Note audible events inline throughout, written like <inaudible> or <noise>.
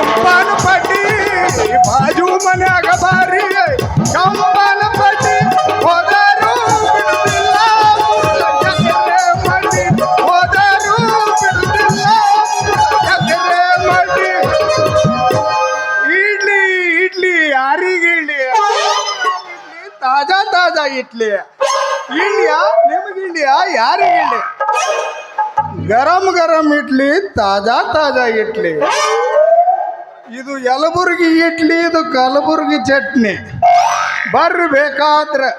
ಕಂಪನ ಪಟ್ಟಿ ಬಾಜು ಮನ್ಯಾಗ ಬಾರಿ ಕಂಪನ ಪಟ್ಟಿ ಹೋದರು ಬಿಡುದಿಲ್ಲ ಎಕರೆ ಮಡಿ ಹೋದರು ಬಿಡುದಿಲ್ಲ ಎಕರೆ ಮಡಿ ಇಡ್ಲಿ ಇಡ್ಲಿ ಯಾರಿಗೆ ಇಡ್ಲಿ ಇಡ್ಲಿ ತಾಜಾ ತಾಜಾ ಇಡ್ಲಿ ಇಡ್ಲಿಯಾ ನಿಮಗೆ ಇಡ್ಲಿಯಾ ಯಾರಿಗೆ ಇಡ್ಲಿ ಗರಂ ಗರಂ ಇಡ್ಲಿ ತಾಜಾ ತಾಜಾ ಇಡ್ಲಿ ಇದು ಯಲಬುರ್ಗಿ ಇಡ್ಲಿ ಇದು ಕಲಬುರ್ಗಿ ಚಟ್ನಿ ಬರ್ರಿ ಬೇಕಾದ್ರೆ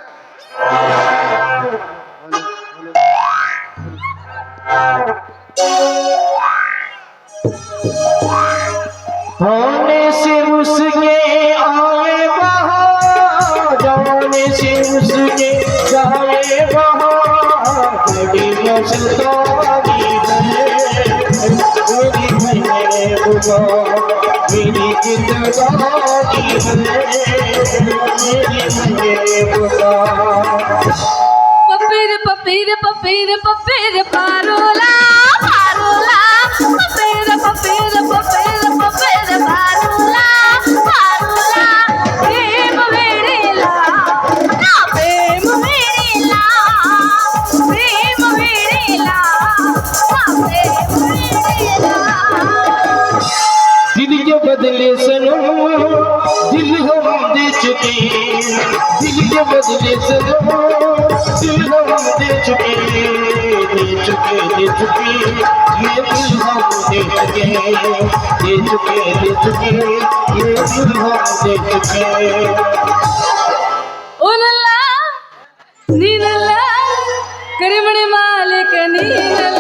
होने से उसके आए बहा जाने से उसके जाए बहा बड़ी मस्तानी है मेरी मैंने बुला मेरी जिंदगानी है मेरी मैंने बदले सनम दिल हम दे चुके दिल के बदले सनम दिल हम दे चुके दे चुके दे चुके ये दिल हम दे चुके दे चुके दे चुके ये दिल हम दे चुके ಓನಲ್ಲ ನೀನಲ್ಲ ಕರಿಮಣಿ ಮಾಲೀಕ ನೀನಲ್ಲ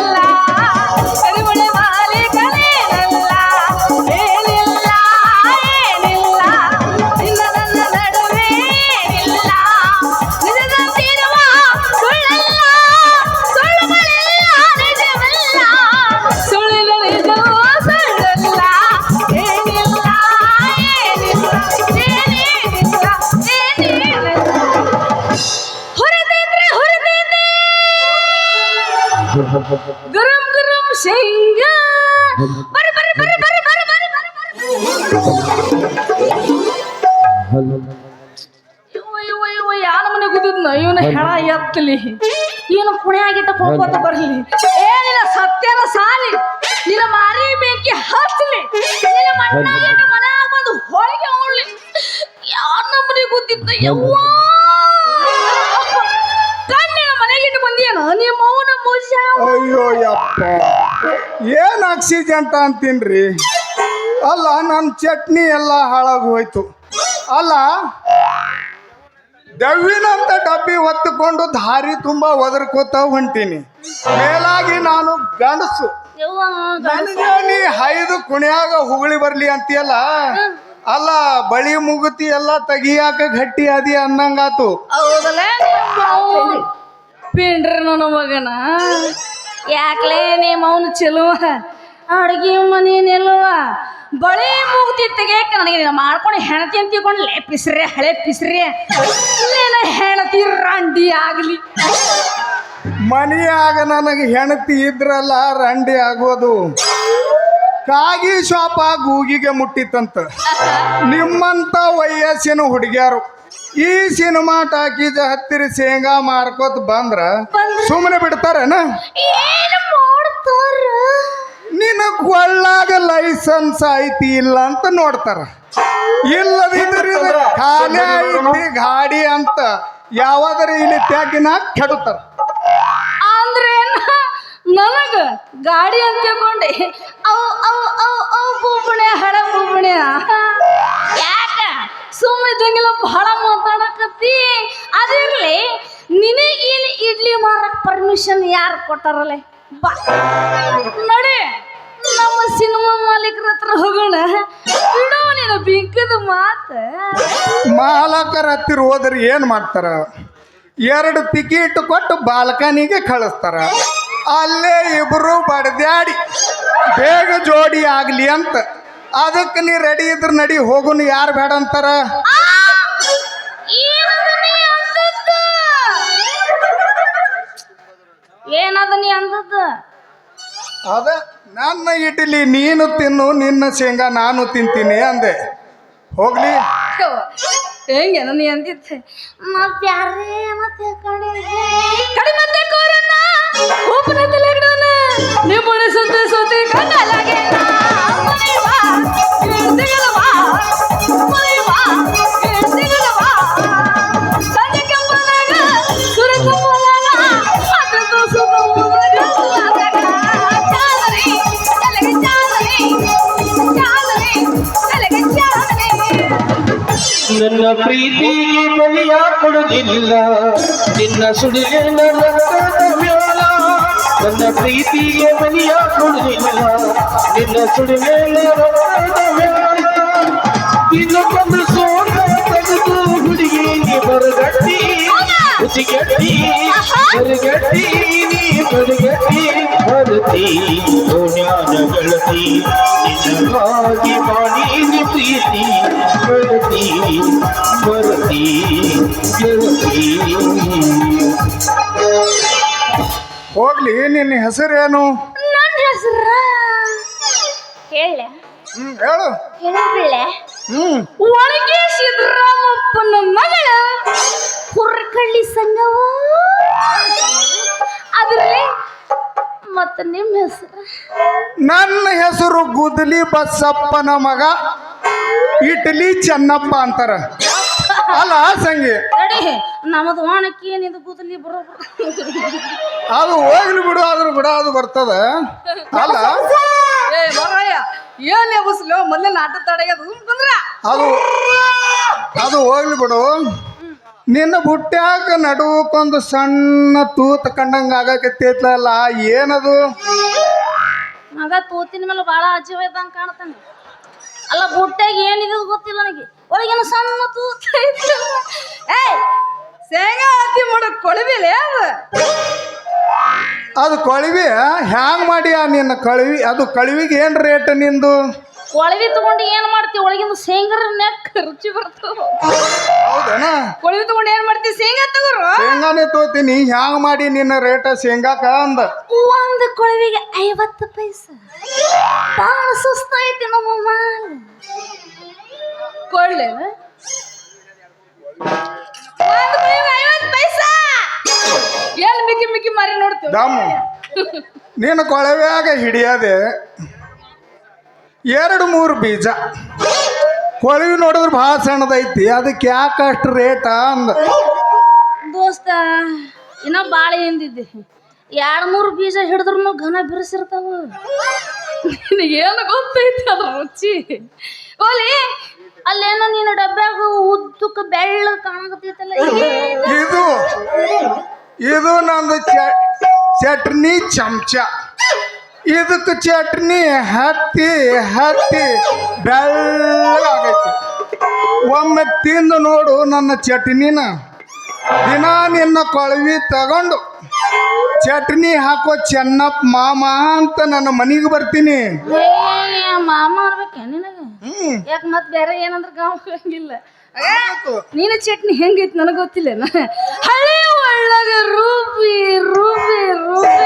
ಗರಂ ಗರಂ ಶೇಂಗ ಬರ ಬರ ಬರ ಬರ ಬರ ಬರ ಬರ ಇವ ಇವ ಇವ ಯಾರ ಮನೆ ಗುದ್ದಿದ್ನ ಇವನ ಹೆಣ ಎತ್ತಲಿ ಇವನು ಪುಣ್ಯಾಗಿಟ್ಟ ಕೊಂಡ್ಕೋತ ಬರ್ಲಿ ಏನಿಲ್ಲ ಸತ್ಯನ ಸಾಲಿ ನಿನ್ನ ಮಾರಿ ಬೆಂಕಿ ಹಚ್ಚಲಿ ನಿನ್ನ ಮಣ್ಣಾಗಿಟ್ಟ ಮನ್ಯಾಗ ಬಂದು ಹೋಳಿಗೆ ಉಳ್ಳಿ ಯಾರ ನಮ್ಮನೆ ಗುದ್ದಿದ್ದ ಯವ್ವ ಮನೆಗಿಟ್ಟು ನಿಮ್ಮ ಅಯ್ಯೋ ಯಪ್ಪ. ಏನು ಆಕ್ಸಿಜೆಂಟ್ ಅಂತೀನ್ರಿ? ಅಲ್ಲ ನನ್ನ ಚಟ್ನಿ ಎಲ್ಲ ಹಾಳಾಗಿ ಹೋಯ್ತು. ಅಲ್ಲ ದವ್ವಿನಂತ ಡಬ್ಬಿ ಹೊತ್ತುಕೊಂಡು ದಾರಿ ತುಂಬಾ ಒದರ್ಕೋತ ಹೊಂಟೀನಿ. ಮೇಲಾಗಿ ನಾನು ಗಂಡಸು. ನನಗೆ ನೀ ಐದು ಕುಣಿಯಾಗ ಹುಗುಳಿ ಬರ್ಲಿ ಅಂತೀಯಲ್ಲ? ಅಲ್ಲ ಬಳಿ ಮುಗುತಿ ಎಲ್ಲ ತೆಗಿಯಾಕ ಗಟ್ಟಿ ಅದಿ ಅನ್ನಂಗಾತು. ಪಿಂಡ್ರಿ ನನ್ನ ಮಗನ. ಯಾಕಲೇ ನಿಮ್ಮ ಮೌನ ಚೆಲುವ? ಅಡುಗೆ ಮನೆ ನಿಲ್ಲುವ ಬಳಿ ಮುಗ್ದಿ ತೆಗಿಯಕ್ಕೆ ನನಗೆ ನೀನು ಮಾಡ್ಕೊಂಡು ಹೆಣತಿ ಅಂತ ತಿಳ್ಕೊಂಡ್ಲೆ ಪಿಸ್ರೆ ಹಳೆ ಪಿಸ್ರೆ ನೀನು ಹೆಣತಿ ರಂಡಿ ಆಗಲಿ. ಮನೆಯಾಗ ನನಗೆ ಹೆಣತಿ ಇದ್ರಲ್ಲ, ರಂಡಿ ಆಗೋದು. ಕಾಗಿ ಶಾಪ ಗೂಗಿಗೆ ಮುಟ್ಟಿತ್ತಂತ. ನಿಮ್ಮಂತ ವಯಸ್ಸಿನ ಹುಡುಗ್ಯಾರು. ಈ ಸಿನಿಮಾ ಟಾಕೀಸ್ ಹತ್ತಿರ ಶೇಂಗಾ ಮಾರ್ಕೋತ್ ಬಂದ್ರ ಸುಮ್ಮನೆ ಬಿಡ್ತಾರನ? ನಿನಗ್ ಕೊಳ್ಳಾಗ ಲೈಸೆನ್ಸ್ ಐತಿ ಇಲ್ಲ ಅಂತ ನೋಡ್ತಾರ. ಇಲ್ಲದಿದ್ರೆ ಖಾಲಿ ಐತಿ ಗಾಡಿ ಅಂತ ಯಾವಾದ್ರ ಇಲ್ಲಿ ತ್ಯಾಗಿನ ಕೆಡುತ್ತಾರ. ಅಂದ್ರೆ ನನಗ ಗಾಡಿ ಅಂತ ತಿಳ್ಕೊಂಡೆ. ಅವು ಅವು ಅವು ಅವು ಬೂಬಣೆ ಹಳ ಬುಬ್ಬಣೆ ಯಾಕ ಸುಮ್ಮಿದ್ದಂಗೆಲ್ಲ ಬಹಳ ಮಾತಾಡಕತ್ತಿ. ಅದಿರ್ಲಿ ನಿನಗೆ ಇಲ್ಲಿ ಇಡ್ಲಿ ಮಾರಕ್ ಪರ್ಮಿಷನ್ ಯಾರು ಕೊಟ್ಟಾರಲ್ಲ ಬಾ. ನಡಿ, ನಮ್ಮ ಸಿನಿಮಾ ಮಾಲೀಕರ ಹತ್ರ ಹೋಗೋಣ. ಬಿಡೋ ನೀನು ಬಿಂಕದ ಮಾತು. ಮಾಲಕರ ಹತ್ತಿರ ಹೋದ್ರೆ ಏನು ಮಾಡ್ತಾರ? ಎರಡು ಟಿಕೆಟ್ ಕೊಟ್ಟು ಬಾಲ್ಕನಿಗೆ ಕಳಿಸ್ತಾರ. ಅಲ್ಲೇ ಇಬ್ರು ಬಡ್ದ್ಯಾಡಿ, ಬೇಗ ಜೋಡಿ ಆಗ್ಲಿ ಅಂತ. ಅದಕ್ಕೆ ನೀ ರೆಡಿ ಇದ್ರ ನಡಿ ಹೋಗುನು ಯಾರು ಬೇಡ ಅಂತಾರ! ಏನದ ನೀ ಅಂದದ್ದು? ಅಂದದ್ದು ಅದ ನನ್ನ ಇಡ್ಲಿ ನೀನು ತಿನ್ನು ನಿನ್ನ ಶೇಂಗಾ ನಾನು ತಿಂತೀನಿ ಅಂದೆ. ಹೋಗ್ಲಿ. ಹೆಂಗೆ ನೀ ಅಂದಿತ್ತೆ ಮತ್ತೆ ಯಾರೇ ಮತ್ತೆ ಕೋರನ್ನ ತಲೆಗಡನ ನಿಮ್ಮನೆ ಸುತ್ತ ಸುತ್ತಿ ಕಂಡಲಾಗೆ ನನ್ನ ಪ್ರೀತಿಗೆ ಬಲಿಯ ಕೊಡುವುದಿಲ್ಲ ನಿನ್ನ ಸುಡಿಲಿನ ನನ್ನ ಪ್ರೀತಿಗೆ ಬಲಿಯ ಕೊಡುವುದಿಲ್ಲ ನಿನ್ನ ಸುಡಿಲಿನ ರಕ್ತದ ಬಂದು ತೆಗೆದು ಹುಡುಗಿ ಬರಗಟ್ಟಿ ನೀ ಸೋನ್ಯಾನ ಗೆಳತಿ ಮಾಡೀನಿ ಪ್ರೀತಿ ಹೋಗ್ಲಿ ನಿನ್ನ ಹೆಸರೇನು? ನನ್ನ ಹೆಸರ ಹೇಳ. ಹ್ಮ್ ಹೇಳು. ಹ್ಮ್. ಒಳಗೆ ಸಿದ್ದರಾಮಪ್ಪನ ಮಗಳ. ಹುರ್ಕಳ್ಳಿ ಸಂಗವ ಅದ್ರಲ್ಲಿ ಮತ್ತ ನಿಮ್ಮ ಹೆಸರು? ನನ್ನ ಹೆಸರು ಗುದ್ಲಿ ಬಸಪ್ಪನ ಮಗ ಇಟ್ಲಿ ಚೆನ್ನಪ್ಪ ಅಂತಾರ. ಅಲ್ಲ ಸಂಗಿ. ನಡಿ ನಮ್ಮದು ಏನಿದು ಗುದ್ಲಿ ಬರೋಬ್ರು ಅದು ಹೋಗ್ಲಿ ಬಿಡು ಆದ್ರೂ ಬಿಡ ಅದು ಬರ್ತದ. ಅಲ್ಲ ಏ ಮರಯ್ಯ ಏನ್ ಎಬಸ್ಲೋ ಮೊದಲೇ ನಾಟ ತಡೆಯೋದು ಅದು ಅದು ಹೋಗ್ಲಿ ಬಿಡು. ನಿನ್ನ ಬುಟ್ಟ್ಯಾಕ ನಡುವಕ್ಕೊಂದು ಸಣ್ಣ ತೂತ ಕಂಡಂಗ ಆಗಕತ್ತೈತ್ಲಲ್ಲ ಏನದು? ಮಗ ತೂತಿನ ಮೇಲೆ ಬಹಳ ಅಜೀವ ಇದ್ದಂಗೆ ಕಾಣ್ತಾನೆ. ಅಲ್ಲ ಬುಟ್ಟ್ಯಾಗ ಏನಿದೆ ಗೊತ್ತಿಲ್ಲ ನನಗೆ. ಒಳಗೇನು ಸಣ್ಣ ತೂತ. ಏಯ್ ಶೇಂಗಾ ಹಾಕಿ ಮಾಡಕ್ ಕೊಳವಿಲೆ ಅದು ಅದು ಕಳಿವಿ ಹ್ಯಾಂಗ್ ಮಾಡಿ ನಿನ್ನ ಕಳಿವಿ? ಅದು ಕಳಿವಿಗೆ ಏನ್ ರೇಟ್ ನಿಂದು? ಕೊಳವಿ ತಗೊಂಡು ಏನ್ ಮಾಡ್ತೀವಿ ಒಳಗಿಂದ ಶೇಂಗರ ನೆಕ್ ರುಚಿ ಬರ್ತದೆ. ಹೌದನ? ಕೊಳವಿ ತಗೊಂಡು ಏನ್ ಮಾಡ್ತೀವಿ ಶೇಂಗಾ ತಗೋರು? ಶೇಂಗಾನೇ ತೋತೀನಿ ಹ್ಯಾಂಗ ಮಾಡಿ ನಿನ್ನ ರೇಟ ಶೇಂಗಾಕ ಅಂದ. ಒಂದು ಕೊಳವಿಗೆ ಐವತ್ತು ಪೈಸೆ. ಸುಸ್ತೈತಿ ಐತಿ ನಮ್ಮಮ್ಮ ಪೈಸ. ಎಲ್ಲಿ ಮಿಕ್ಕಿ ಮಿಕ್ಕಿ ಮಾರಿ ನೋಡ್ತೀವಿ? ನೀನು ಕೊಳವ್ಯಾಗ ಹಿಡಿಯದೆ. ಎರಡು ಮೂರು ಬೀಜ. ಕೊಳವಿ ನೋಡಿದ್ರೆ ಭಾಳ ಸಣ್ಣದೈತಿ ಅದಕ್ಕೆ ಯಾಕೆ ಅಷ್ಟು ರೇಟ ಅಂದ? ದೋಸ್ತ ಇನ್ನ ಬಾಳೆ ಎಂದಿದ್ದೆ ಎರಡು ಮೂರು ಬೀಜ ಹಿಡಿದ್ರು ಘನ ಬಿರುಸಿರ್ತಾವ. ಏನು ಗೊತ್ತೈತಿ ಅದ್ರ ರುಚಿ? ಓಲಿ ಅಲ್ಲೇನೋ ನಿನ್ನ ಡಬ್ಬ್ಯಾಗ ಉದ್ದಕ್ಕ ಬೆಳ್ಳ ಕಾಣಕತ್ತೈತಲ್ಲ? ಇದು ಇದು ನಂದು ಚ- ಚಟ್ನಿ ಚಮಚ. ಇದಕ್ಕೆ ಚಟ್ನಿ ಹತ್ತಿ ಹತ್ತಿ ಬೆಳ್ಳಗಾಗೈತಿ ಒಮ್ಮೆ ತಿಂದು ನೋಡು ನನ್ನ ಚಟ್ನಿನ. ದಿನ ನಿನ್ನ ಕೊಳವಿ ತಗೊಂಡು ಚಟ್ನಿ ಹಾಕೋ ಚೆನ್ನಪ್ಪ ಮಾಮ ಅಂತ ನನ್ನ ಮನೆಗೆ ಬರ್ತೀನಿ. ಮಾಮ ಯಾಕೆ ಮತ್ತೆ ಬೇರೆ ಏನಂದ್ರೆ ಗಾಂವ್ ಹಂಗಿಲ್ಲ. ನೀನು ಚಟ್ನಿ ಹೆಂಗೈತಿ ನನಗೆ ಗೊತ್ತಿಲ್ಲ. ಹಳೆ ಒಳ್ಳಗ ರೂಪಿ ರೂಪಿ ರೂಬಿ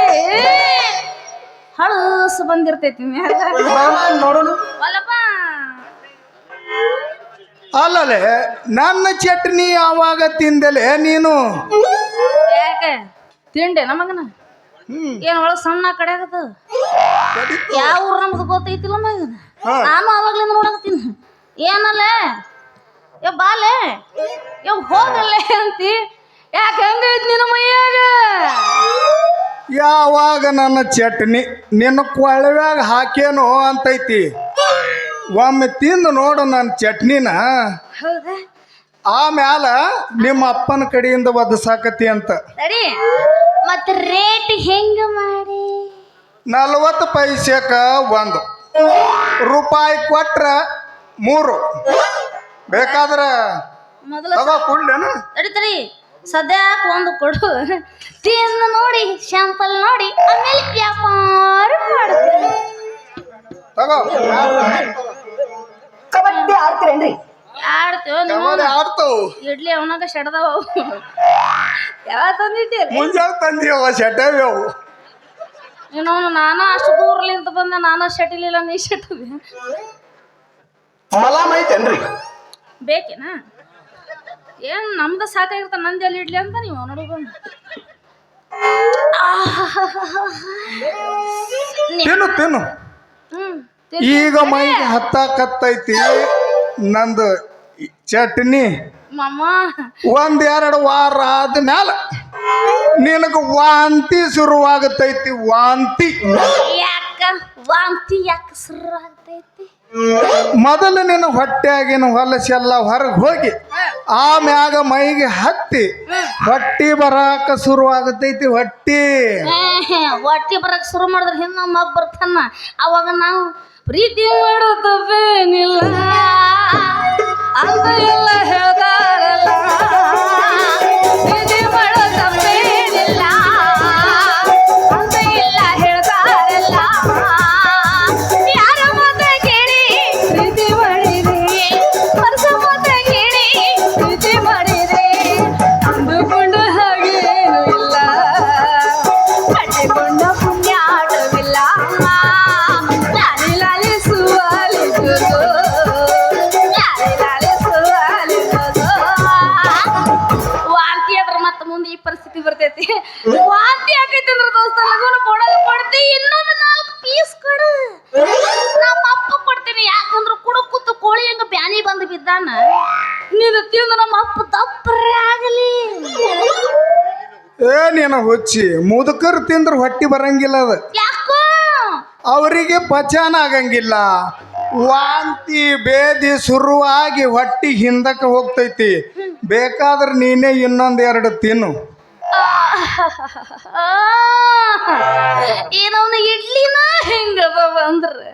ಹಳಸ ಬಂದಿರ್ತೈತಿ ಮ್ಯಾಲ ನೋಡೋಣ. ಹೊಲಪ್ಪ ಅಲ್ಲಲೆ ನನ್ನ ಚಟ್ನಿ ಯಾವಾಗ ತಿಂದಲೆ ನೀನು? ಯಾಕೆ? ತಿಂಡೆ ನಮಗನ ಏನ್ ಒಳಗ್ ಸಣ್ಣ ಕಡೆ ಯಾವ ಊರ್ ನಮ್ದು ಗೊತ್ತೈತಿಲ್ಲ ಮಗನ ನಾನು ಅವಾಗ್ಲಿಂದ ನೋಡಕತ್ತೀನಿ ಏನಲ್ಲೇ? ಏ ಬಾಲೆ ಏ ಹೋಗಲ್ಲೇ ಅಂತಿ. ಯಾಕೆ? ಮೈಯಾಗ ಯಾವಾಗ ನನ್ನ ಚಟ್ನಿ ನಿನ್ನ ಕೊಳವ್ಯಾಗ ಹಾಕೇನೋ ಅಂತೈತಿ? ಒಮ್ಮೆ ತಿಂದು ನೋಡು ನನ್ನ ಚಟ್ನಿನ. ಆಮ್ಯಾಲ ನಿಮ್ಮ ಅಪ್ಪನ ಕಡೆಯಿಂದ ಒದಸಾಕತಿ ಅಂತ. ಮತ್ತ ರೇಟ್ ಹೆಂಗ ಮಾಡಿ? ನಲ್ವತ್ತು ಪೈಸೆಕ ಒಂದು. ರೂಪಾಯಿ ಕೊಟ್ರ ಮೂರು. ಬೇಕಾದ್ರ ಮೊದಲ ತಗೋ ಕೊಡ್ಲೇನು? ಸದ್ಯಾಕ ಒಂದು ಕೊಡು. ತಿಂದು ನೋಡಿ ಶಾಂಪಲ್ ನೋಡಿ ಆಮೇಲೆ ವ್ಯಾಪಾರ ಮಾಡ್ತೀನಿ. ತಗೋ. ಕಬಡ್ಡಿ ಆಡ್ತೀರೇನ್ರಿ? ಆಡ್ತೇವ ನೀವು? ಕಬಡ್ಡಿ ಆಡ್ತಾವು ಇಡ್ಲಿ ಅವನಾಗ ಶೆಡ್ದಾವ ಯಾವ ತಂದಿಟ್ಟಿರಿ ಮುಂಜಾನೆ ತಂದೀವ ನಾನ ಅಷ್ಟು ದೂರ್ಲಿಂದ ಬಂದ ನಾನ ಶಟಿಲಿಲ್ಲ ನೀ ಮಲಾಮ್ ಐತೇನ್ರಿ? ಬೇಕೇನಾ? ಏನ್ ನಮ್ದ ಸಾಕಾಗಿರ್ತ ನಂದು ಎಲ್ಲಿ ಇಡ್ಲಿ ಅಂತ ನೀವು ನೋಡಿ ಬಂದು ತಿನ್ನು ತಿನ್ನು ಹ್ಮ್. ಈಗ ಮೈಗೆ ಹತ್ತಾಕತ್ತೈತಿ ನಂದು ಚಟ್ನಿ. ಒಂದ್ ಎರಡು ವಾರ ಆದ್ಮೇಲೆ ನಿನಗ ವಾಂತಿ ಶುರುವಾಗತೈತಿ ವಾಂತಿ. ಯಾಕ ವಾಂತಿ ಯಾಕ ಶುರು ಆಗ್ತೈತಿ ಮೊದಲು ನಿನ್ನ ಹೊಟ್ಟೆಯಾಗಿನ ಹೊಲಸೆಲ್ಲ ಹೊರಗೆ ಹೋಗಿ ಆಮ್ಯಾಗ ಮೈಗೆ ಹತ್ತಿ, ಹೊಟ್ಟಿ ಬರಾಕ ಶುರುವಾಗತೈತಿ ಹೊಟ್ಟಿ. ಹೊಟ್ಟಿ ಬರಕ್ ಶುರು ಮಾಡಿದ್ರೆ ಹಿಂದೆ ನಮ್ಮ ಅಪ್ಪ ಬರ್ತಾನ. ಅವಾಗ ನಾವು, ಪ್ರೀತಿ ಮಾಡೋದೇನಿಲ್ಲ ಅಂತ ಎಲ್ಲ ಹೇಳ್ತಾರಲ್ಲ ವಾಂತಿ ಆಗೈತಂದ್ರ ದೋಸ್ತ ಲಗುನ ಕೊಡೋದು ಕೊಡ್ತಿ ಇನ್ನೊಂದು ನಾಲ್ಕು ಪೀಸ್ ಕೊಡು. ನಮ್ಮ ಅಪ್ಪ ಕೊಡ್ತೀನಿ ಯಾಕಂದ್ರೆ ಕುಡ ಕೂತು ಕೋಳಿ ಹೆಂಗ ಬ್ಯಾನಿ ಬಂದು ಬಿದ್ದಾನ. ನೀನು ತಿಂದು ನಮ್ಮ ಅಪ್ಪ ದಪ್ಪರೇ ಆಗಲಿ. ಏ ನೀನು ಹುಚ್ಚಿ ಮುದುಕರು ತಿಂದ್ರೆ ಹೊಟ್ಟಿ ಬರಂಗಿಲ್ಲ ಅದು. ಯಾಕೋ? ಅವರಿಗೆ ಪಚನ ಆಗಂಗಿಲ್ಲ. ವಾಂತಿ ಬೇದಿ ಶುರುವಾಗಿ ಹೊಟ್ಟಿ ಹಿಂದಕ್ಕೆ ಹೋಗ್ತೈತಿ. ಬೇಕಾದ್ರೆ ನೀನೇ ಇನ್ನೊಂದೆರಡು ತಿನ್ನು. <laughs> ಏನವನ ಇಡ್ಲಿನ ಹೆಂಗದ ಅಂದ್ರೆ?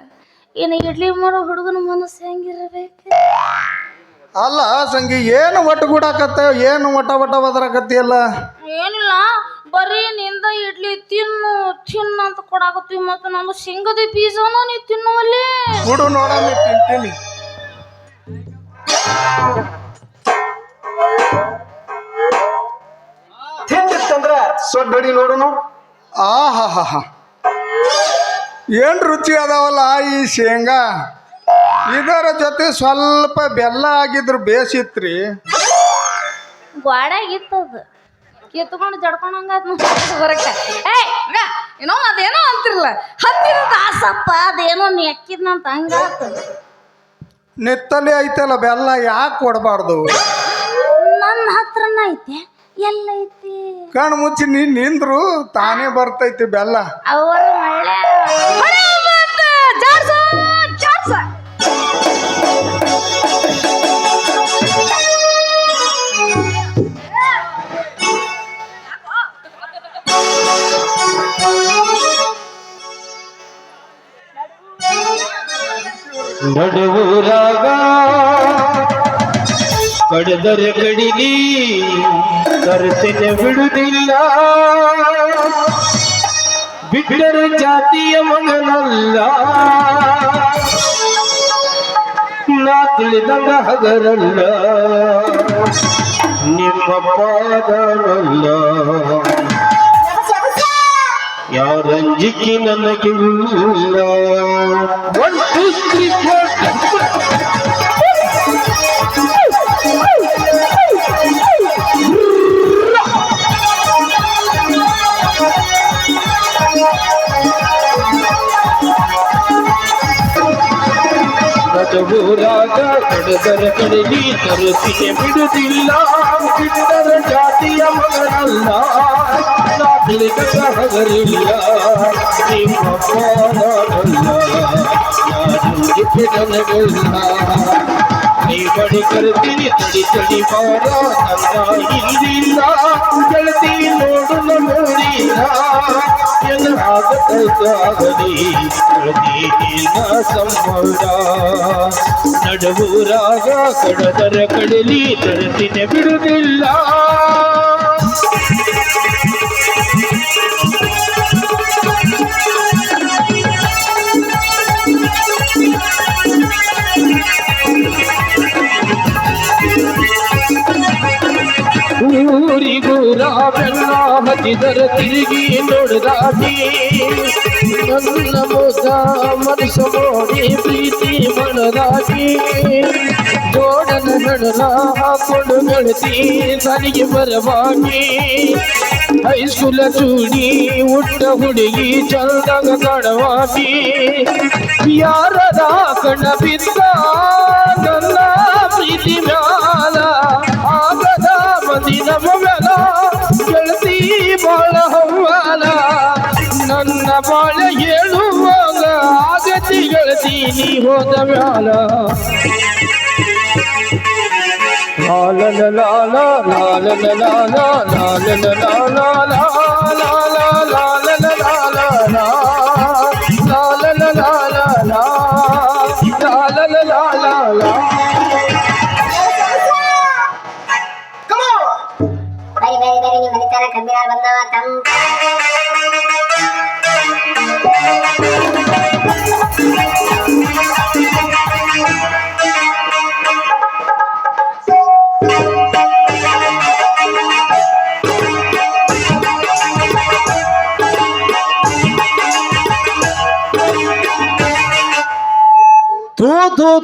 ಏನು ಇಡ್ಲಿ ಮಾಡೋ ಹುಡುಗನ ಮನಸ್ಸು ಹೆಂಗಿರಬೇಕು? ಅಲ್ಲ ಸಂಗಿ ಏನು ಒಟ್ಟು ಗೂಡಾಕತ್ತ ಏನು ಒಟ ಒಟ ಬದರಾಕತ್ತಿಯಲ್ಲ ಏನಿಲ್ಲ ಬರೀ ನಿಂದ ಇಡ್ಲಿ ತಿನ್ನು ತಿನ್ನು ಅಂತ ಕೊಡಾಕತ್ತೀವಿ ಮತ್ತು ನಂದು ಶೇಂಗದ ಬೀಜನ ನೀ ತಿನ್ನುವಲ್ಲಿ ಬಿಡು ನೋಡಮ್ಮಿ ತಿಂತೀನಿ. ಸೊಡ್ಡಡಿ ನೋಡೋನು? ಆ ಹಾ ಹಾ ಹಾ ಏನು ರುಚಿ ಅದಾವಲ್ಲ ಈ ಶೇಂಗಾ? ಇದರ ಜೊತೆ ಸ್ವಲ್ಪ ಬೆಲ್ಲ ಆಗಿದ್ರು ಬೇಸಿತ್ರಿ. ಗ್ವಾಡಾಗಿತ್ತದ. ಕಿತ್ಕೊಂಡು ಜಡ್ಕೊಂಡಂಗ ಬರಕ ಏಯ್ ಮಗ, ಏನೋ ಅದೇನೋ ಅಂತಿರಲ್ಲ ಹತ್ತಿರ ದಾಸಪ್ಪ ಅದೇನೋ ನೆಕ್ಕಿದ್ನಂತ ಹಂಗಾತ. ನಿತ್ತಲ್ಲಿ ಐತಲ್ಲ ಬೆಲ್ಲ ಯಾಕೆ ಕೊಡಬಾರ್ದು ನನ್ನ ಹತ್ರನ ಐತೆ. ಎಲ್ಲ ಐತಿ ಕಣ್ಣು ಮುಚ್ಚಿ ನೀ ನಿಂದ್ರು ತಾನೇ ಬರ್ತೈತಿ ಬೆಲ್ಲ. ಅವರ ನಡುವೂರಾಗ ಕಡದರೆ ಕಡಿಲಿ ಕರ್ತನೆ ಬಿಡುದಿಲ್ಲ ಬಿಟ್ಟರೆ ಜಾತಿಯ ಮಗನಲ್ಲ. ನಾ ತಿಳಿದಂಗ ಹಗರಲ್ಲ. ನಿಮ್ಮ ಪಾದರಲ್ಲ. ಯಾರಂಜಿಕೆ ನನಗಿಲ್ಲ. ಒನ್ ಟೂ ಊರಾಗ ಕಡದರ ಕಡಲಿ ತರುಸಿಗೆ ಬಿಡುದಿಲ್ಲ ಬಿಟ್ಟರ ಜಾತಿಯ ಮಗನಲ್ಲ ನಾ ತಿಳಿದ ಹಗರಿಲ್ಲ ನಿಮ್ಮ ಯಾರಂಜಿಕೆ ನನಗಿಲ್ಲ ನೀ ಬಡಿ ಕರ್ತೀನಿ ತಡಿ ತಡಿ ಬಾರ ನನ್ನ ಹಿಂದಿಲ್ಲ ಗೆಳತಿ ನೋಡು ಗೆಳತಿನ ಸಂಬಳ ನಡುವೂರಾಗ ಕಡದರ ಕಡಲಿ ತರತಿನ ಬಿಡುದಿಲ್ಲ ಗುಲಾಬೆಲ್ಲ ಹಚ್ಚಿದರೆ ತಿರುಗಿ ನೋಡದಾಗಿ. ನನ್ನ ಮೋಸ ಮನಸ ಪ್ರೀತಿ ಮನದಾಗಿ. ಜೋಡನ ನಡಲ ಹಾಕೊಂಡು ನಡತಿ ನನಗೆ ಬರವಾಗಿ. ಹೈಸ್ಕೂಲ ಚೂಡಿ, ಉಟ್ಟ ಹುಡುಗಿ ಚಂದಾಗ ಕಣವಾಗಿ. ಯಾರದ ಕಣ ಬಿದ್ದ గోదమ్యాలా Lala Lala Lala Lala Lala Lala Lala Come on! Very, very, very, you military can be our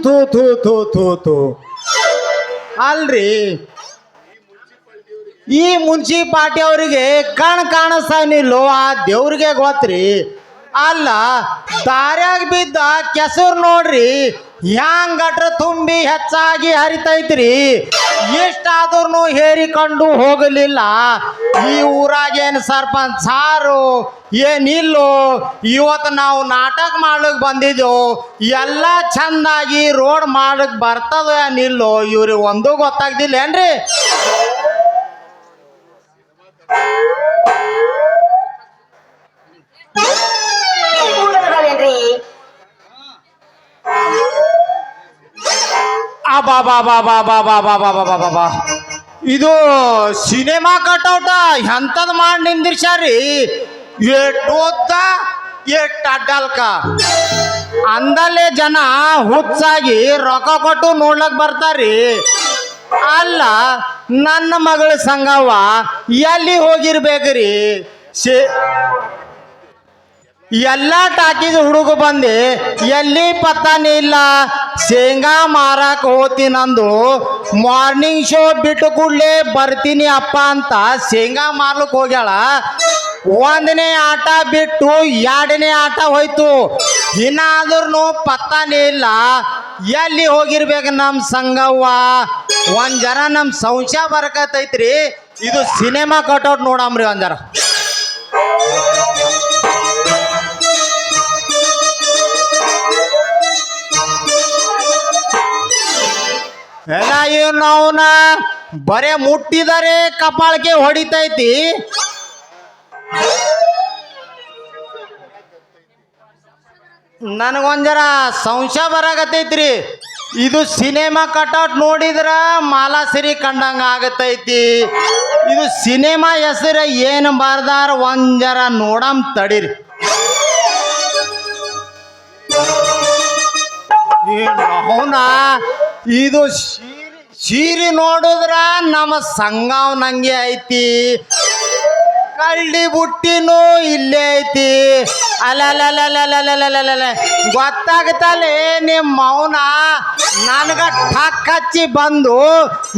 ಥೂ ಥೂ ಥೂ ಥೂ ಥೂ ಅಲ್ರಿ. ಈ ಮುನ್ಸಿಪಾಲ್ಟಿ ಅವರಿಗೆ ಕಣ್ ಕಾಣಿಸ್ತಾನಿಲ್ಲೋ ಆ ದೇವ್ರಿಗೆ ಗೊತ್ತ್ರಿ. ಅಲ್ಲ, ದಾರ್ಯಾಗ ಬಿದ್ದ ಕೆಸರು ನೋಡ್ರಿ. ಹ್ಯಾಂಗ್ ಗಟ್ರ ತುಂಬಿ ಹೆಚ್ಚಾಗಿ ಹರಿತೈತ್ರಿ? ಎಷ್ಟಾದ್ರೂ ಹೇರಿಕೊಂಡು ಹೋಗಲಿಲ್ಲ. ಈ ಊರಾಗೇನು ಸರ್ಪಂಚ್ ಸಾರು ಏನಿಲ್ಲೋ ಇವತ್ತು ನಾವು ನಾಟಕ ಮಾಡ್ಲಿಕ್ಕೆ ಬಂದಿದ್ದೆವು ಎಲ್ಲ ಚಂದಾಗಿ ರೋಡ್ ಮಾಡಕ್ ಬರ್ತದ ಏನಿಲ್ಲೋ ಇವ್ರಿಗೆ ಒಂದೂ ಗೊತ್ತಾಗ್ದಿಲ್ಲ ಏನ್ರಿ? ಬಾ ಬಾ ಬಾ ಬಾ ಬಾ ಬಾ ಬಾ ಬಾ ಬಾ ಬಾ ಬಾ ಇದು ಸಿನಿಮಾ ಕಟೌಟ ಎಂಥದ್ ಮಾಡಿ ನಿಂದಿರ್ಸಾರಿ ಎಷ್ಟು ಎಟ್ ಅಡ್ಡಲ್ಕ ಅಂದಲ್ಲೇ ಜನ ಹುಚ್ಚಾಗಿ ರೊಕ್ಕ ಕೊಟ್ಟು ನೋಡ್ಲಕ್ ಬರ್ತಾರಿ ಅಲ್ಲ ನನ್ನ ಮಗಳ ಸಂಗವ್ವ ಎಲ್ಲಿ ಹೋಗಿರ್ಬೇಕ್ರಿ ಸೇ ಎಲ್ಲ ಟಾಕಿದ ಹುಡುಗ ಬಂದು, ಎಲ್ಲಿ ಪತ್ತಾನೆ ಇಲ್ಲ, ಶೇಂಗಾ ಮಾರಾಕ ಹೋಗ್ತೀನಂದು ಮಾರ್ನಿಂಗ್ ಶೋ ಬಿಟ್ಟು ಕೂಡಲೇ ಬರ್ತೀನಿ ಅಪ್ಪ ಅಂತ ಶೇಂಗಾ ಮಾರ್ಲಕ್ ಹೋಗ್ಯಾಳ. ಒಂದನೇ ಆಟ ಬಿಟ್ಟು ಎರಡನೇ ಆಟ ಹೋಯ್ತು. ಇನ್ನಾದ್ರೂ ಪತ್ತಾನೆ ಇಲ್ಲ. ಎಲ್ಲಿ ಹೋಗಿರ್ಬೇಕು ನಮ್ಮ ಸಂಗವ್ವ? ಒಂದ್ ಜನ ನಮ್ಮ ಸಂಶಯ ಬರಕತ್ತೈತ್ರಿ ಇದು ಸಿನಿಮಾ ಕಟೌಟ್ ನೋಡಾಮ್ರಿ ಒಂದ್ ಜರ. ಇವ್ನು ಬರೇ ಮುಟ್ಟಿದರೆ ಕಪಾಳಕ್ಕೆ ಹೊಡಿತೈತಿ. ನನಗೊಂಜರ ಸಂಶಯ ಬರಾಗತೈತ್ರಿ ಇದು ಸಿನಿಮಾ ಕಟೌಟ್ ನೋಡಿದ್ರ ಮಾಲಾಸಿರಿ ಕಂಡಂಗ ಆಗತೈತಿ. ಇದು ಸಿನಿಮಾ ಹೆಸರು ಏನು ಬರ್ದಾರ ಒಂದರ ನೋಡಮ್ ತಡೀರಿ. ಇದು ಸೀರೆ ನೋಡಿದ್ರ ನಮ್ಮ ಸಂಗಾವ್ ನಂಗೆ ಐತಿ. ಕಳ್ಳಿ ಬುಟ್ಟಿನೂ ಇಲ್ಲೇ ಐತಿ. ಅಲ್ಲ ಗೊತ್ತಾಗತ್ತಲ್ಲೇ ನಿಮ್ಮ ಮೌನ? ನನಗ ಠಕ್ ಹಚ್ಚಿ ಬಂದು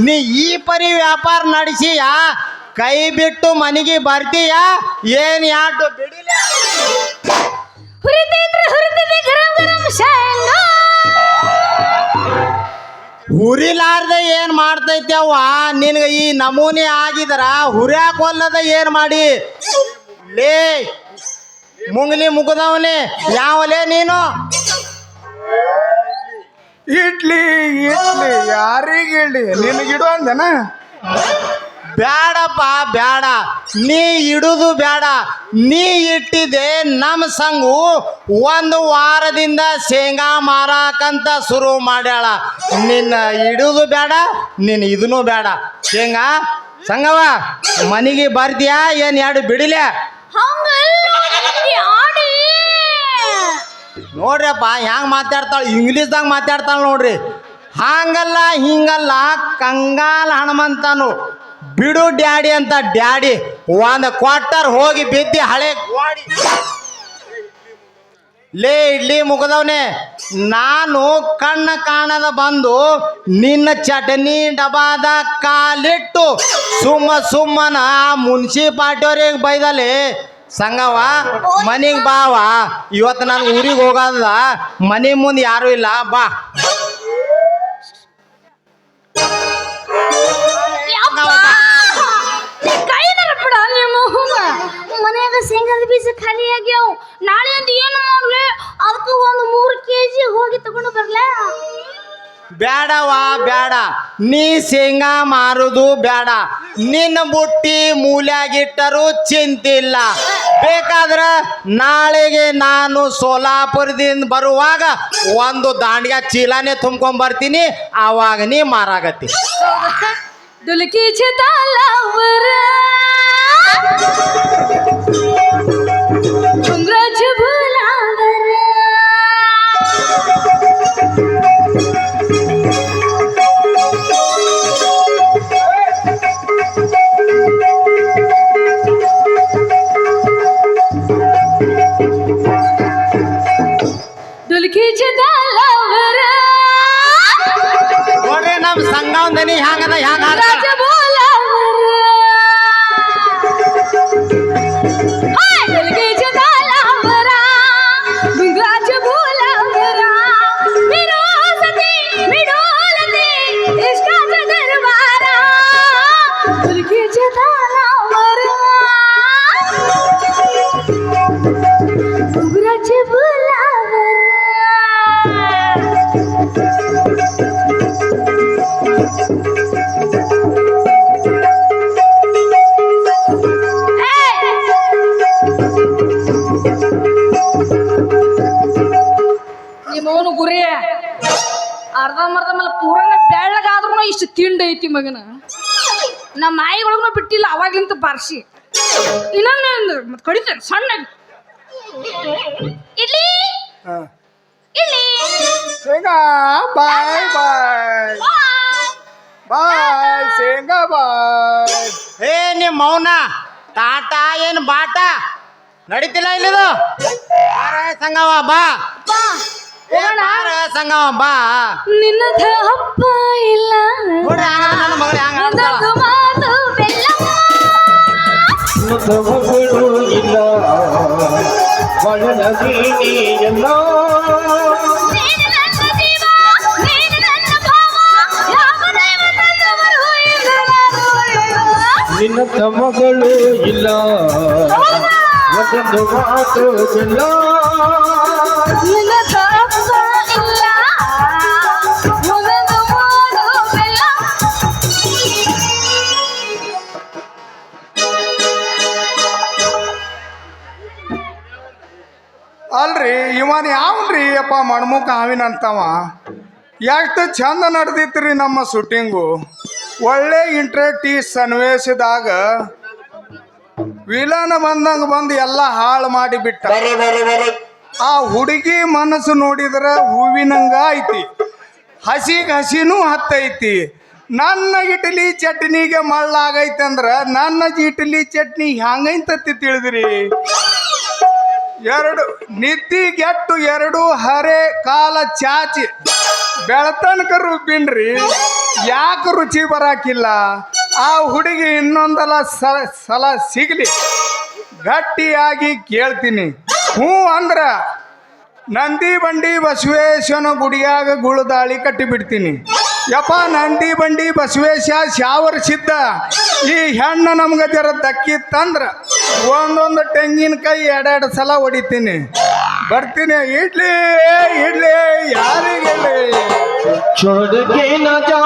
ನೀ ಈ ಪರಿ ವ್ಯಾಪಾರ ನಡೆಸಿಯ? ಕೈ ಬಿಟ್ಟು ಮನೆಗೆ ಬರ್ತೀಯ? ಏನು ಯಾಡು ಬಿಡಿಲ್ಲ ಹುರಿಲಾರ್ದೆ ಏನ್ ಮಾಡ್ತೈತಿ ಅವ್ವ? ನಿನಗೆ ಈ ನಮೂನೆ ಆಗಿದ್ರ ಹುರ್ಯಾಕ್ ಒಲ್ಲದ ಏನ್ ಮಾಡಿ? ಲೇ, ಮುಂಗ್ಲಿ ಮುಗದವನೇ. ಯಾವಲೇ ನೀನು? ಇಡ್ಲಿ ಇಡ್ಲಿ. ಯಾರಿಗಿಡ್ಲಿ ನಿನಗಿಡು ಅಂದನ? ಬ್ಯಾಡಪ್ಪ ಬ್ಯಾಡ. ನೀ ಇಡುದು ಬ್ಯಾಡ. ನೀ ಇಟ್ಟಿದೆ ನಮ್ಮ ಸಂಗು ಒಂದು ವಾರದಿಂದ ಶೇಂಗಾ ಮಾರಾಕಂತ ಶುರು ಮಾಡ್ಯಾಳ. ನಿನ್ನ ಇಡುದು ಬೇಡ ನಿನ್ನ ಇದನ್ನು ಬೇಡ ಶೇಂಗಾ ಸಂಗವ ಮನೆಗೆ ಬರ್ತೀಯಾ ಏನು ಎರಡು ಬಿಡಿಲೆ ನೋಡ್ರಪ್ಪ ಹೆಂಗ್ ಮಾತಾಡ್ತಾಳ? ಇಂಗ್ಲೀಷ್ದಾಗ ಮಾತಾಡ್ತಾಳ ನೋಡ್ರಿ. ಹಾಂಗಲ್ಲ ಹಿಂಗಲ್ಲ ಕಂಗಾಲ ಹನುಮಂತನು ಬಿಡು ಡ್ಯಾಡಿ ಅಂತ ಡ್ಯಾಡಿ ಒಂದು ಕ್ವಾರ್ಟರ್ ಹೋಗಿ ಬಿದ್ದಿ ಹಳೆ ಗೋಡಿ. ಲೇ ಇಡ್ಲಿ ಮುಗದವನೆ, ನಾನು ಕಣ್ಣ ಕಾಣದ ಬಂದು ನಿನ್ನ ಚಟನಿ ಡಬಾದ ಕಾಲಿಟ್ಟು ಸುಮ್ಮ ಸುಮ್ಮನ ಮುನ್ಸಿಪಾಲ್ಟಿಯವ್ರಿಗೆ ಬೈದಲ್ಲಿ ಸಂಗವ ಮನೆಗೆ ಬಾವ ಇವತ್ತು ನಾನು ಊರಿಗೆ ಹೋಗೋದ ಮನೆ ಮುಂದೆ ಯಾರು ಇಲ್ಲ, ಬಾ. ಮನ್ಯಾಗ ಶೇಂಗಾದ ಬೀಜ ಖಾಲಿ ಆಗ್ಯಾವ. ನಾಳೆ ಒಂದು ಏನು ಮಾಡ್ಲಿ? ಅದಕ್ಕೆ ಒಂದು ಮೂರು ಕೆಜಿ ಹೋಗಿ ತಗೊಂಡು ಬರ್ಲಾ? ಬ್ಯಾಡವಾ ಬ್ಯಾಡ. ನೀ ಶೇಂಗಾ ಮಾರುದು ಬ್ಯಾಡ. ನಿನ್ನ ಬುಟ್ಟಿ ಮೂಲ್ಯಾಗಿಟ್ಟರು ಚಿಂತಿಲ್ಲ. ಬೇಕಾದ್ರ ನಾಳೆಗೆ ನಾನು ಸೋಲಾಪುರದಿಂದ ಬರುವಾಗ ಒಂದು ದಾಂಡ್ಗ ಚೀಲಾನೇ ತುಂಬ್ಕೊಂಡ್ ಬರ್ತೀನಿ. ಆವಾಗ ನೀ ಮಾರಾಗತ್ತಿ. तुलकी छतालावर घुंगराज <laughs> ನೋಡ್ರಿ ನಮ್ ಸಂಘವನ್ ಹ್ಯಾಂಗದ ಹ್ಯಾಂಗ ಪೂರನ ಬೆಳ್ಳಗಾದ್ರೂ ಇಷ್ಟು ತಿಂಡಿ ಐತಿ ಮಗನ. ನಮ್ಮ ಮಾಯಿಗಳಿಗೂ ಬಿಟ್ಟಿಲ್ಲ ಅವಾಗ್ಲಿಂತ ಬಾರ್ಸಿ. ಇನ್ನೊಂದು ಮತ್ತೆ ಕಡಿತೇನೆ? ಸಣ್ಣ ಇಲ್ಲಿ ಇಲ್ಲಿ ಶೇಂಗಾ ಬಾಯ್ ಬಾಯ್. ಬಾಯ್ ಶೇಂಗಾ ಬಾಯ್. ಏ ನಿಮ್ಮ ಮೌನ. ಟಾಟಾ ಏನು ಬಾಟ? ನಡೀತಿಲ್ಲ ಇಲ್ಲಿದು? ಸಂಗವ ಬಾ. ಸಂಗವ ಬಾ. ನಿನ್ನ ಹಬ್ಬ ಇಲ್ಲ. ನನ್ನ ಮಗಳು ಹಂಗ ಮಾತು ಮಗಳು ಇಲ್ಲ. ಬಳಲಗಿ ನೀಯಲ್ಲ ತಮಗಳು ಇಲ್ಲ. ಮಾತು ಇಲ್ಲ ಹಾವಿನಂತವ ಎಷ್ಟು ಚಂದ ನಡೆದಿತ್ರಿ ನಮ್ಮ ಶೂಟಿಂಗು. ಒಳ್ಳೆ ಇಂಟ್ರೆಟಿ ಸನ್ನಿವೇಶದಾಗ ವಿಲನ್ ಬಂದಂಗ ಬಂದು ಎಲ್ಲ ಹಾಳು ಮಾಡಿಬಿಟ್ಟ ಆ ಹುಡುಗಿ ಮನಸ್ಸು ನೋಡಿದ್ರ ಹೂವಿನಂಗ ಐತಿ. ಹಸಿಗೆ ಹಸಿನೂ ಹತ್ತೈತಿ. ನನ್ನ ಇಡ್ಲಿ ಚಟ್ನಿಗೆ ಮಳ್ಳಾಗೈತೆ ಅಂದ್ರೆ ನನ್ನ ಇಡ್ಲಿ ಚಟ್ನಿ ಹ್ಯಾಂಗೈತತಿ ತಿಳಿದ್ರಿ. ಎರಡು ನಿದ್ದಿಗೆಟ್ಟು ಎರಡು ಹರೆ ಕಾಲ ಚಾಚಿ. ಬೆಳತನಕ ರುಬ್ಬಿನ್ರಿ. ಯಾಕೆ ರುಚಿ ಬರಾಕಿಲ್ಲ? ಆ ಹುಡುಗಿ ಇನ್ನೊಂದಲ ಸಲ ಸಲ ಸಿಗ್ಲಿ. ಗಟ್ಟಿಯಾಗಿ ಕೇಳ್ತೀನಿ. ಹ್ಞೂ ಅಂದ್ರ ನಂದಿ ಬಂಡಿ ಬಸವೇಶ್ವನ ಗುಡಿಯಾಗ ಗುಳದಾಳಿ ಕಟ್ಟಿಬಿಡ್ತೀನಿ. ಯಪ್ಪ ನಂಡಿ ಬಂಡಿ ಬಸವೇಶ ಶಾವರ್ ಸಿದ್ಧ. ಈ ಹೆಣ್ಣು ನಮ್ಗೆ ಜರ ದಕ್ಕಿತ್ತಂದ್ರ ಒಂದೊಂದು ತೆಂಗಿನಕಾಯಿ ಎರಡೆರಡು ಸಲ ಹೊಡಿತೀನಿ. ಬರ್ತೀನಿ, ಇಡ್ಲಿ ಇಡ್ಲಿ, ಯಾರಿಗೆ